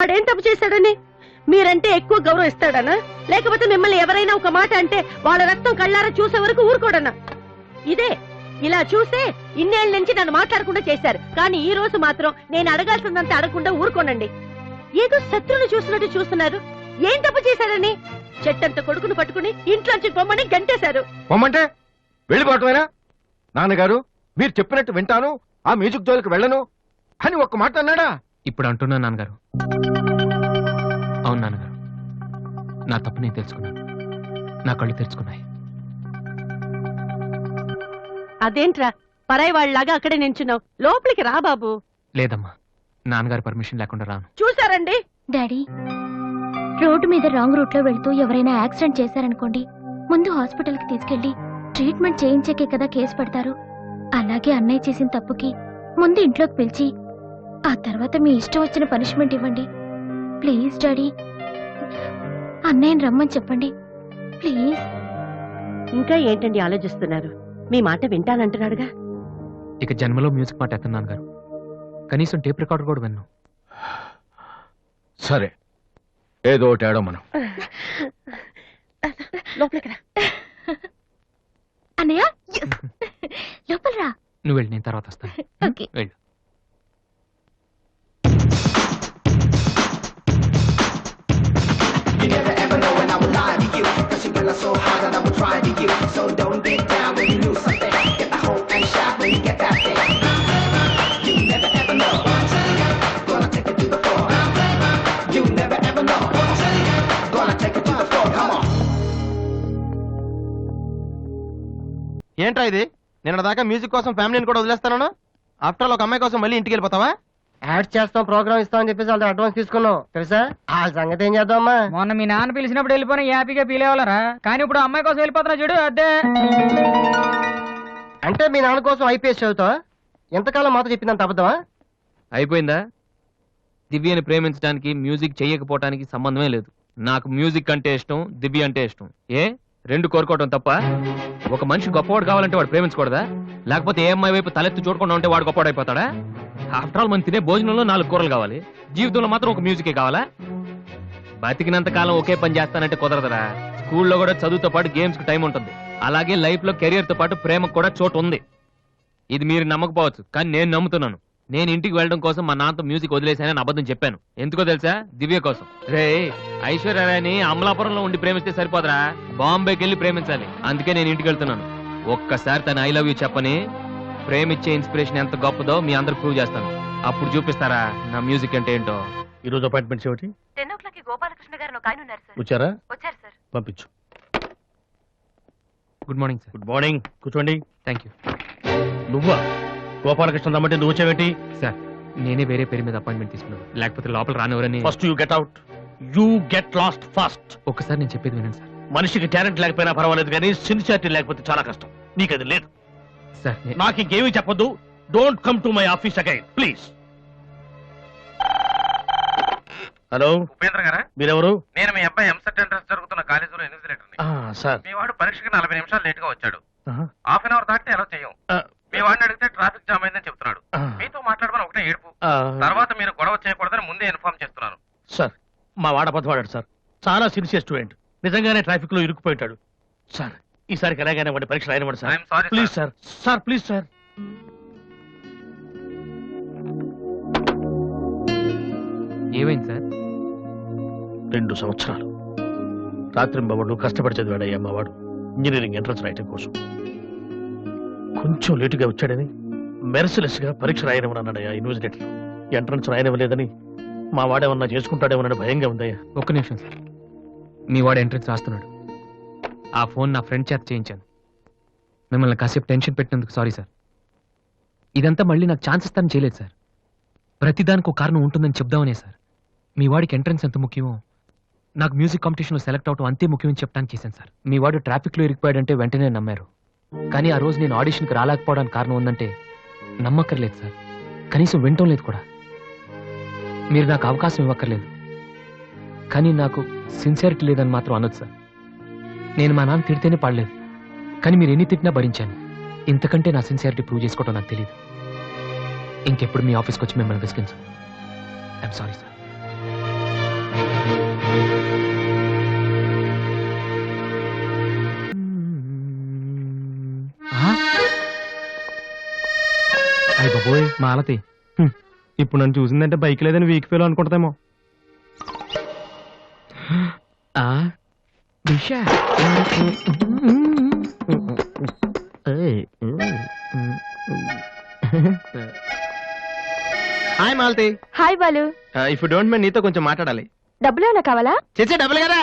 వాడేం తప్పు చేశాడని? మీరంటే ఎక్కువ గౌరవం ఇస్తాడనా? లేకపోతే మిమ్మల్ని ఎవరైనా ఒక మాట అంటే వాళ్ళ రక్తం కళ్ళారా చూసే వరకు ఊరుకోడనా? ఇదే ఇలా చూసే ఇన్నేళ్ళ నుంచి నన్ను మాట్లాడకుండా చేశారు. కానీ ఈ రోజు మాత్రం నేను అడగాల్సిందంత అడగకుండా ఊరుకోనండి. ఏదో శత్రువుని చూసినట్టు చూస్తున్నారు. ఏం తప్పు చేశాడని చెట్టంత కొడుకును పట్టుకుని ఇంట్లోంచి పొమ్మని గంటేశారు. పొమ్మంటే? వెళ్ళిపోవటమేనా నాన్నగారు మీరు చెప్పినట్టు వింటాను ఆ మ్యూజిక్ జోలికి వెళ్ళను అని ఒక్క మాట అన్నాడా? ఇప్పుడు అంటున్నా నాన్నగారు. అవును నాన్నగారు. నా తప్పు నేను తెలుసుకున్నాను. నా కళ్ళు తెరుచుకున్నాయి. అదేంట్రా? పరాయి వాళ్ళలాగా అక్కడే నించున్నావు. లోపలికి రా బాబు. లేదమ్మా. నాన్నగారి పర్మిషన్ లేకుండా రాను. చూసారండి డాడీ రోడ్డు మీద రాంగ్ రూట్లో వెళ్తూ ఎవరైనా యాక్సిడెంట్ చేశారనుకోండి ముందు హాస్పిటల్కి తీసుకెళ్ళి ట్రీట్మెంట్ చేయించాకే కదా కేసు పెడతారు. అలాగే అన్నయ్య చేసిన తప్పుకి ముందు ఇంట్లోకి పిలిచి ఆ తర్వాత మీ ఇష్టం వచ్చిన పనిష్మెంట్ ఇవ్వండి. Please daddy. అన్నయ్యని రమ్మని చెప్పండి. ప్లీజ్. ఇంకా ఏంటండి ఆలోచిస్తున్నారు? మీ మాట వింటానంటున్నాడుగా. ఇక జన్మలో మ్యూజిక్ మాట ఎత్తను నాన్నగారు. కనీసం టేప్ రికార్డర్ కూడా విన్ను. సరే. ఏదో ఒకటి మనం లోపలికి రా. అన్నయ్య? లోపల రా నువ్వు వెళ్ళి నేను తర్వాత వస్తాను. ఓకే ఏంట్రా ఇది? నిన్న దాకా మ్యూజిక్ కోసం ఫ్యామిలీని కూడా వదిలేస్తాను ఆఫ్టర్ ఆల్ ఒక అమ్మాయి కోసం మళ్ళీ ఇంటికి వెళ్ళిపోతావా? యాడ్ చేస్తాం ప్రోగ్రామ్ ఇస్తాం అని చెప్పేసి వాళ్ళ అడ్వాన్స్ తీసుకున్నాం. తెలుసా? ఆ సంగతి ఏం చేద్దామా మొన్న మీ నాన్న పిలిచినప్పుడు వెళ్ళిపోయిన హ్యాపీగా ఫీల్ అవ్వాలరా కానీ ఇప్పుడు అమ్మాయి కోసం వెళ్ళిపోతున్నా చూడు అదే అంటే మీ నాన్న కోసం ఐపీఎస్ చదువుతావా? ఎంతకాలం మాతో చెప్పిందంత అబద్ధమా? అయిపోయిందా? దివ్యని ప్రేమించడానికి మ్యూజిక్ చెయ్యకపోవటానికి సంబంధమే లేదు. నాకు మ్యూజిక్ అంటే ఇష్టం దివ్య అంటే ఇష్టం. ఏ? రెండు కోరుకోవటం తప్ప? ఒక మనిషి గొప్పవాడు కావాలంటే వాడు ప్రేమించకూడదా? లేకపోతే ఏ అమ్మాయి వైపు తలెత్తి చూడకుండా ఉంటే వాడు గొప్పవాడు అయిపోతాడా ఆఫ్టర్ ఆల్ మనం తినే భోజనంలో నాలుగు కూరలు కావాలి. జీవితంలో మాత్రం ఒక మ్యూజికే కావాలా? బతికినంత కాలం ఒకే పని చేస్తానంటే కుదరదురా. స్కూల్లో కూడా చదువుతో పాటు గేమ్స్కి టైం ఉంటుంది. అలాగే లైఫ్లో కెరియర్తో పాటు ప్రేమకు కూడా చోటు ఉంది. ఇది మీరు నమ్మకపోవచ్చు కానీ నేను నమ్ముతున్నాను. నేను ఇంటికి వెళ్ళడం కోసం మా నాన్నతో మ్యూజిక్ వదిలేశానని అబద్ధం చెప్పాను. ఎందుకో తెలుసా? దివ్య కోసం. రే ఐశ్వర్యరాయని అమలాపురంలో ఉండి ప్రేమిస్తే సరిపోదరా. బాంబేకి వెళ్ళి ప్రేమించాలి. అందుకే నేను ఇంటికి వెళ్తున్నాను. ఒక్కసారి తన ఐ లవ్ యూ చెప్పని ప్రేమిచ్చే ఇన్స్పిరేషన్ ఎంత గొప్పదో మీ అందరికి ప్రూవ్ చేస్తాను అప్పుడు చూపిస్తారా నా మ్యూజిక్ అంటే ఏంటో? ఈ రోజు అపాయింట్మెంట్స్ ఏమిటి? టెన్ ఓ క్లాక్ గోపాలకృష్ణ గారు ఒక ఆయన ఉన్నారు సార్. వచ్చారా? వచ్చారు సార్. పంపించు. Good morning sir. Good morning. కూర్చోండి. Thank you. నువ్వా? గోపాలకృష్ణ రమ్మంటే నువ్వు వచ్చావేంటి? సార్ నేనే వేరే పేరు మీద అపాయింట్మెంట్ తీసుకున్నాను. లేకపోతే లోపల రానివరని first you get out. You get lost fast. ఒక్కసారి నేను చెప్పేది వినండి సార్. మనిషికి టాలెంట్ లేకపోయినా పర్వాలేదు కానీ సిన్సియారిటీ లేకపోతే చాలా కష్టం. నీకు అది లేదు. నాకు ఇంకేమీ చెప్పొద్దు. Don't come to my office again please hello Upendra గారా? మీరెవరు? నేను మీ అబ్బాయి ఎంసెట్ ఎంట్రన్స్ జరుగుతున్న కాలేజీలో ఇన్విజిలేటర్ సార్. మీ వాడు పరీక్షకి నలభై నిమిషాలు లేట్గా వచ్చాడు హాఫ్ అన్ అవర్ దాటితే ఎలా చేయం? మీ వాడిని అడిగితే ట్రాఫిక్ జామ్ అయిందని చెప్తున్నాడు. మీతో మాట్లాడమని ఒకటే ఏడుపు. తర్వాత మీరు గొడవ చేయకూడదని ముందే ఇన్ఫార్మ్ చేస్తున్నాను. సార్ మా వాడ పదవాడాడు సార్. చాలా సిన్సియర్ స్టూడెంట్. నిజంగానే ట్రాఫిక్లో ఇరుక్కుపోయింటాడు. సార్ ఈసారికి ఎలాగైనా వాడి పరీక్ష రాయనివ్వండి sir. Please sir. Sir please sir. ఏమైంది సార్? రెండు సంవత్సరాలు. రాత్రింబవళ్ళు కష్టపడి చదివాడయ్యా మా వాడు ఇంజనీరింగ్ ఎంట్రన్స్ రాయటం కోసం. కొంచెం లేటుగా వచ్చాడని మెరసిలెస్గా పరీక్ష రాయనివ్వనన్నాడయ్యా యూనివర్సిటీ ఎంట్రన్స్ రాయనివ్వలేదని మా వాడేమన్నా చేసుకుంటాడేమోనని భయంగా ఉందయ్యా. ఒక్క నిమిషం సార్. మీ వాడు ఎంట్రన్స్ రాస్తున్నాడు. ఆ ఫోన్ నా ఫ్రెండ్ చేత చేయించాను. మిమ్మల్ని కాసేపు టెన్షన్ పెట్టినందుకు సారీ సార్. ఇదంతా మళ్ళీ నాకు ఛాన్స్ ఇస్తాను చేయలేదు సార్. ప్రతిదానికి ఒక కారణం ఉంటుందని చెప్దామనే సార్. మీ వాడికి ఎంట్రన్స్ ఎంత ముఖ్యమో నాకు మ్యూజిక్ కాంపిటీషన్లో సెలెక్ట్ అవడం అంతే ముఖ్యమని చెప్పడానికి చేశాను సార్. మీ వాడు ట్రాఫిక్లో ఇరిగిపోయాడంటే వెంటనే నమ్మారు. కానీ ఆ రోజు నేను ఆడిషన్కి రాలేకపోవడానికి కారణం ఉందంటే నమ్మక్కర్లేదు సార్. కనీసం వినటం లేదు కూడా. మీరు నాకు అవకాశం ఇవ్వక్కర్లేదు. కానీ నాకు సిన్సియారిటీ లేదని మాత్రం అనొచ్చు సార్. నేను మా నాన్న తిడితేనే పాడలేదు. కానీ మీరు ఎన్ని తిట్టినా భరించాను. ఇంతకంటే నా సిన్సియారిటీ ప్రూవ్ చేసుకోవటం నాకు తెలియదు ఇంకెప్పుడు మీ ఆఫీస్కి వచ్చి మిమ్మల్ని విసిగించాను. ఐఎమ్ సారీ సార్ అయ్యి బాబోయ్ మాలతి. ఇప్పుడు నన్ను చూసిందంటే బైక్ లేదని వీక్ ఫీల్ అనుకుంటామో ఆ? Disha. Hi Malathi. Hi Balu. If don't mind నీతో కొంచెం మాట్లాడాలి. డబ్బులు ఏమైనా కావాలా? చేసే డబ్బులు కదా.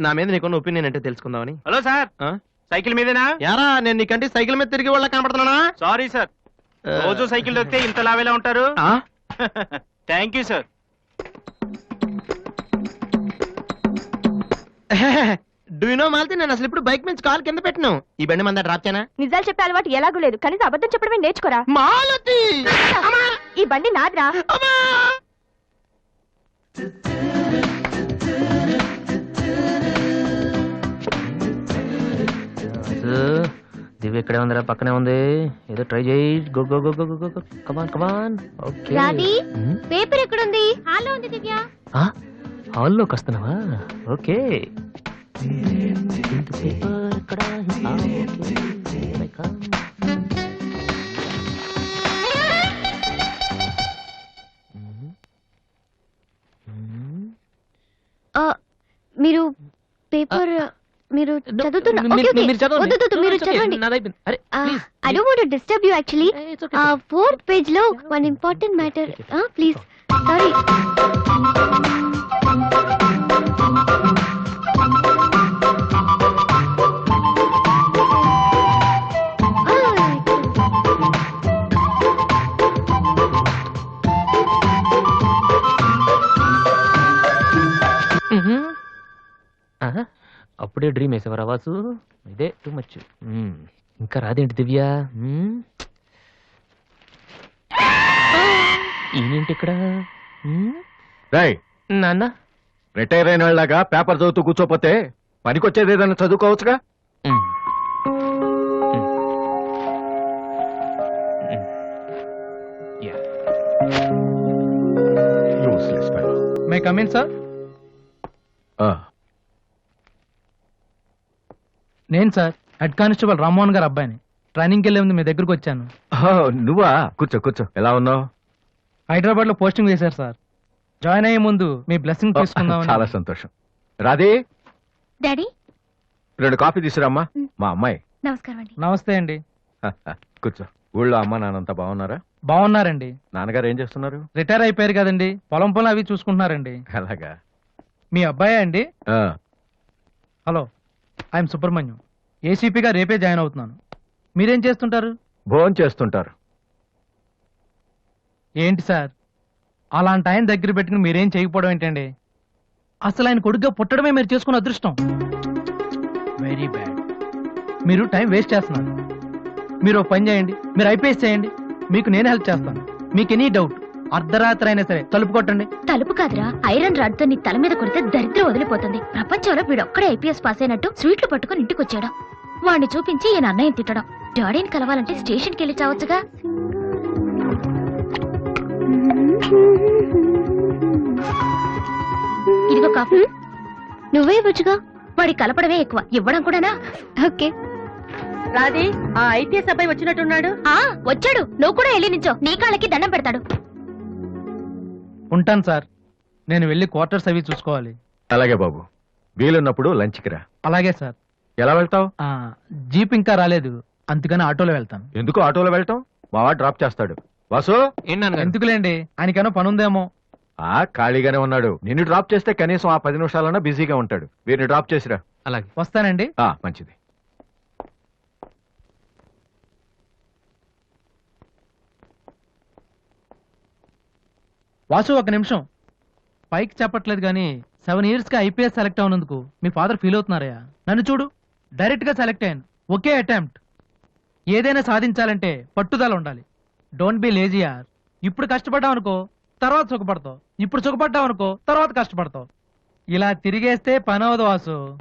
నా మీద నీకున్న ఒపీనియన్ అంటే తెలుసుకుందామని. Hello sir? సైకిల్ మీదేనా? యారా నేను నీకంటే సైకిల్ మీద తిరిగి వాళ్ళ కనపడుతున్నానా? Sorry sir. రోజు సైకిల్ దొక్కితే ఇంత లావేలా ఉంటారు? ఆ? Thank you sir. Do know Malathi నేను అసలు ఇప్పుడు బైక్ మీద కాల్ కింద పెట్టినావు ఈ బండి మంద డ్రాప్ చేయనా? నిజాలు చెప్పే అలవాటు ఎలాగూ లేదు. కనీసం అబద్ధం చెప్పడమే నేర్చుకోరా. మాలతి! ఈ బండి నాదిరా. దివ్య ఇక్కడే ఉందిరా పక్కనే ఉంది. ఏదో ట్రై చేయి. Go go go go come on come on okay paper ఎక్కడుంది? హాల్లో ఉంది దివ్య. హాల్లోకి వస్తున్నావా ఓకే. పేపర్ మీరు పేపర్ మీరు చదువుతున్నా ఓకే, ఓకే. మీరు చదవండి. వద్దు, వద్దు, మీరు It's okay. చదవండి. అరే please I don't want disturb you actually It's okay. Fourth పేజ్లో one important matter please sorry hmm. ఆహా, అప్పుడే డ్రీమ్ వేసేవారా వాసు? ఇదే టూ మచ్ ఇంకా రాదేంటి దివ్య. ఈయనేంటి ఇక్కడ? మ్మ్? రై నాన్న. రిటైర్ అయిన వాళ్ళగా పేపర్ చదువుతూ కూర్చోపోతే పనికొచ్చేది ఏదైనా చదువుకోవచ్చుగా. మే కమిన్ సార్ ఆ, నేను సార్ హెడ్ కానిస్టేబుల్ రామ్మోహన్ గారు అబ్బాయిని. ట్రైనింగ్కి వెళ్ళే ముందు మీ దగ్గరకు వచ్చాను. ఓ, నువ్వా? కూర్చో కూర్చో. ఎలా ఉన్నావు? హైదరాబాద్లో పోస్టింగ్ వేశారు సార్. జాయిన్ అయ్యే ముందు మీ బ్లెస్సింగ్ తీసుకుందామని. చాలా సంతోషం. రాధే? డాడీ? రెండు కాఫీ తీసుకురామ్మా. మా అమ్మాయి. నమస్కారం అండి. నమస్తే అండి. కూర్చో. ఊళ్ళో అమ్మ నాన్నంతా బాగున్నారా? బాగున్నారండి. నాన్నగారు ఏం చేస్తున్నారు? రిటైర్ అయిపోయారు కదండి. పొలం పొలం అవి చూసుకుంటున్నారండి. అలాగా. మీ అబ్బాయి అండి? ఆ, హలో. ఐఎమ్ సుబ్రహ్మణ్యం. ఏసీపీగా రేపే జాయిన్ అవుతున్నాను. మీరేం చేస్తుంటారు? భోజనం చేస్తుంటారు. ఏంటి సార్? అలాంటి ఆయన దగ్గర పెట్టుకుని మీరేం చేయకపోవడం ఏంటండి? అసలు ఆయన కొడుగ్గా పుట్టడమే మీరు చేసుకున్న అదృష్టం. వెరీ బ్యాడ్ మీరు టైం వేస్ట్ చేస్తున్నారు. మీరు పని చేయండి. మీరు ఐపీఎస్ చేయండి. మీకు నేను హెల్ప్ చేస్తాను. మీకు ఎనీ డౌట్. అర్ధరాత్రి అయినా సరే తలుపు కొట్టండి. తలుపు కాదురా ఐరన్ రాడ్తో నీ తల మీద కొడితే దరిద్రం వదిలిపోతుంది. ప్రపంచంలో వీడు ఒక్కడే ఐపీఎస్ పాస్ అయినట్టు స్వీట్లు పట్టుకుని ఇంటికి వచ్చాడు వాణ్ణి చూపించి ఈయన అన్నయ్య తిట్టడం. డాడీని కలవాలంటే స్టేషన్కి వెళ్ళి చావచ్చుగా? ఇదిగో కాఫీ. నువ్వే ఇవ్వచ్చుగా? వాడి కలపడమే ఎక్కువ. ఇవ్వడం కూడానా? ఓకే. రాధి ఆ ఐపీఎస్ అబ్బాయి వచ్చినట్టున్నాడు. ఆ వచ్చాడు. నువ్వు కూడా వెళ్ళి నించో నీ కాళ్ళకి దండం పెడతాడు. ఉంటాను సార్. నేను వెళ్ళి క్వార్టర్స్ అవి చూసుకోవాలి. అలాగే బాబు. వీలున్నప్పుడు లంచ్కి రా. అలాగే సార్. ఎలా వెళ్తావు? ఆ, జీప్ ఇంకా రాలేదు. అందుకని ఆటోలో వెళ్తాను. ఎందుకు ఆటోలో వెళ్ళటం మావా డ్రాప్ చేస్తాడు. వాసు? ఎందుకులేండి? ఆయనకేమో పని ఉందేమో ఆ ఖాళీగానే ఉన్నాడు. నిన్ను డ్రాప్ చేస్తే కనీసం ఆ పది నిమిషాలన్నా బిజీగా ఉంటాడు. వీరిని డ్రాప్ చేసిరా. అలాగే. వస్తానండి. ఆ, మంచిది. వాసు ఒక నిమిషం. పైకి చెప్పట్లేదు కానీ సెవెన్ ఇయర్స్గా ఐపీఎస్ సెలెక్ట్ అవునందుకు మీ ఫాదర్ ఫీల్ అవుతున్నారయ్యా. నన్ను చూడు డైరెక్ట్గా సెలెక్ట్ అయ్యాను. ఒకే అటెంప్ట్. ఏదైనా సాధించాలంటే పట్టుదల ఉండాలి. డోంట్ బి లేజీ ఆర్ ఇప్పుడు కష్టపడ్డావు అనుకో తర్వాత సుఖపడతావు. ఇప్పుడు సుఖపడ్డావు అనుకో తర్వాత కష్టపడతావు. ఇలా తిరిగేస్తే పని అవదు వాసు.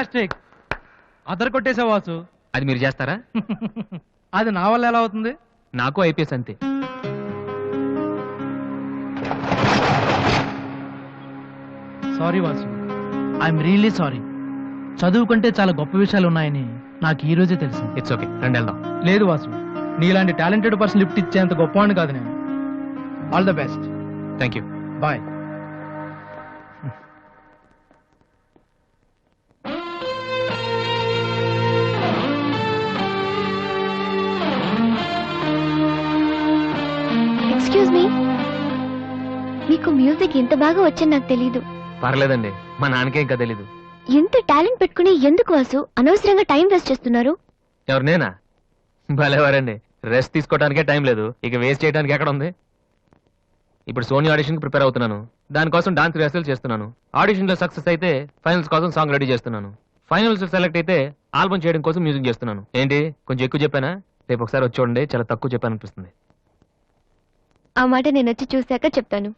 ఫ్యాంటాస్టిక్ అదర్ కొట్టేసా వాసు. అది మీరు చేస్తారా? అది నా వల్ల ఎలా అవుతుంది? నాకు ఐపీఎస్ అంతే. Sorry Vasu. I'm really sorry చదువు కంటే చాలా గొప్ప విషయాలు ఉన్నాయని నాకు ఈ రోజే తెలిసింది ఇట్స్ ఓకే రండి వెళ్దాం. లేదు వాసు. నీలాంటి టాలెంటెడ్ పర్సన్ లిఫ్ట్ ఇచ్చేంత గొప్పవాడిని కాదు నేను. All the best thank you bye music ఇంత బాగా వచ్చని నాకు తెలియదు పర్లేదండి మా నాన్నకే ఇంకా తెలీదు. ఎంత టాలెంట్ పెట్టుకుని ఎందుకు వాసు? అనవసరంగా టైం వేస్ట్ చేస్తున్నారు? ఎవరు నేనా? భలేవారండి రెస్ట్ తీసుకోవడానికే టైం లేదు. ఇక వేస్ట్ చేయడానికి ఎక్కడ ఉంది? ఇప్పుడు సోనీ ఆడిషన్ ప్రిపేర్ అవుతున్నాను. దానికోసం డాన్స్ రిహర్సల్ చేస్తున్నాను. ఆడిషన్లో సక్సెస్ అయితే ఫైనల్స్ కోసం సాంగ్ రెడీ చేస్తున్నాను. ఫైనల్స్ సెలెక్ట్ అయితే ఆల్బమ్ చేయడం కోసం మ్యూజిక్ చేస్తున్నాను. ఏంటి? కొంచెం ఎక్కువ చెప్పానా? రేపు ఒకసారి వచ్చి చూడండి. చాలా తక్కువ చెప్పాను అనిపిస్తుంది ఆ మాట నేను వచ్చి చూశాక చెప్తాను.